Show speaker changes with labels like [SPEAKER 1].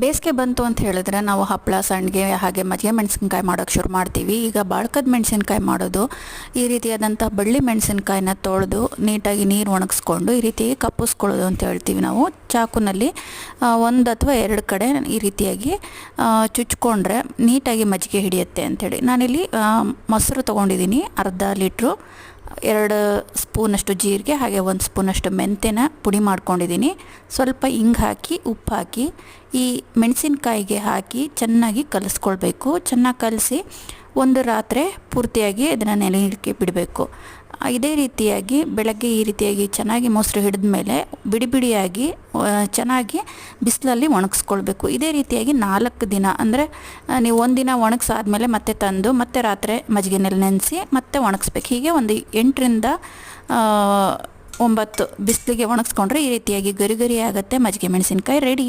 [SPEAKER 1] ಬೇಸಿಗೆ ಬಂತು ಅಂತ ಹೇಳಿದ್ರೆ ನಾವು ಹಪ್ಪಳ ಸಂಡಿಗೆ, ಹಾಗೆ ಮಜ್ಜಿಗೆ ಮೆಣಸಿನ್ಕಾಯಿ ಮಾಡೋಕ್ಕೆ ಶುರು ಮಾಡ್ತೀವಿ. ಈಗ ಬಾಳ್ಕದ ಮೆಣಸಿನ್ಕಾಯಿ ಮಾಡೋದು, ಈ ರೀತಿಯಾದಂಥ ಬಳ್ಳಿ ಮೆಣಸಿನ್ಕಾಯಿನ ತೊಳೆದು ನೀಟಾಗಿ ನೀರು ಒಣಗಿಸ್ಕೊಂಡು ಈ ರೀತಿಯಾಗಿ ಕಪ್ಪಿಸ್ಕೊಳ್ಳೋದು ಅಂತ ಹೇಳ್ತೀವಿ ನಾವು. ಚಾಕುನಲ್ಲಿ ಒಂದು ಅಥವಾ ಎರಡು ಕಡೆ ಈ ರೀತಿಯಾಗಿ ಚುಚ್ಕೊಂಡ್ರೆ ನೀಟಾಗಿ ಮಜ್ಜಿಗೆ ಹಿಡಿಯುತ್ತೆ ಅಂಥೇಳಿ ನಾನಿಲ್ಲಿ ಮೊಸರು ತೊಗೊಂಡಿದ್ದೀನಿ ಅರ್ಧ ಲೀಟ್ರು. ಎರಡು ಸ್ಪೂನಷ್ಟು ಜೀರಿಗೆ, ಹಾಗೆ ಒಂದು ಸ್ಪೂನಷ್ಟು ಮೆಂತ್ಯನ ಪುಡಿ ಮಾಡ್ಕೊಂಡಿದ್ದೀನಿ. ಸ್ವಲ್ಪ ಹಿಂಗೆ ಹಾಕಿ, ಉಪ್ಪು ಹಾಕಿ, ಈ ಮೆಣಸಿನ್ಕಾಯಿಗೆ ಹಾಕಿ ಚೆನ್ನಾಗಿ ಕಲಿಸ್ಕೊಳ್ಬೇಕು. ಚೆನ್ನಾಗಿ ಕಲಸಿ ಒಂದು ರಾತ್ರಿ ಪೂರ್ತಿಯಾಗಿ ಇದನ್ನು ನೆನೆ ಇಡಕ್ಕೆ ಬಿಡಬೇಕು. ಇದೇ ರೀತಿಯಾಗಿ ಬೆಳಗ್ಗೆ ಈ ರೀತಿಯಾಗಿ ಚೆನ್ನಾಗಿ ಮೊಸರು ಹಿಡಿದ ಮೇಲೆ ಬಿಡಿ ಬಿಡಿಯಾಗಿ ಚೆನ್ನಾಗಿ ಬಿಸಿಲಲ್ಲಿ ಒಣಗಿಸ್ಕೊಳ್ಬೇಕು. ಇದೇ ರೀತಿಯಾಗಿ ನಾಲ್ಕು ದಿನ, ಅಂದರೆ ನೀವು ಒಂದಿನ ಒಣಗಿಸಾದ್ಮೇಲೆ ಮತ್ತೆ ತಂದು, ಮತ್ತೆ ರಾತ್ರಿ ಮಜ್ಜಿಗೆನಲ್ಲಿ ನೆನೆಸಿ ಮತ್ತೆ ಒಣಗಿಸ್ಬೇಕು. ಹೀಗೆ ಒಂದು ಎಂಟರಿಂದ ಒಂಬತ್ತು ಬಿಸಿಲಿಗೆ ಒಣಗಿಸ್ಕೊಂಡ್ರೆ ಈ ರೀತಿಯಾಗಿ ಗರಿ ಗರಿ ಆಗುತ್ತೆ ಮಜ್ಜಿಗೆ ಮೆಣಸಿನ್ಕಾಯಿ ರೆಡಿ.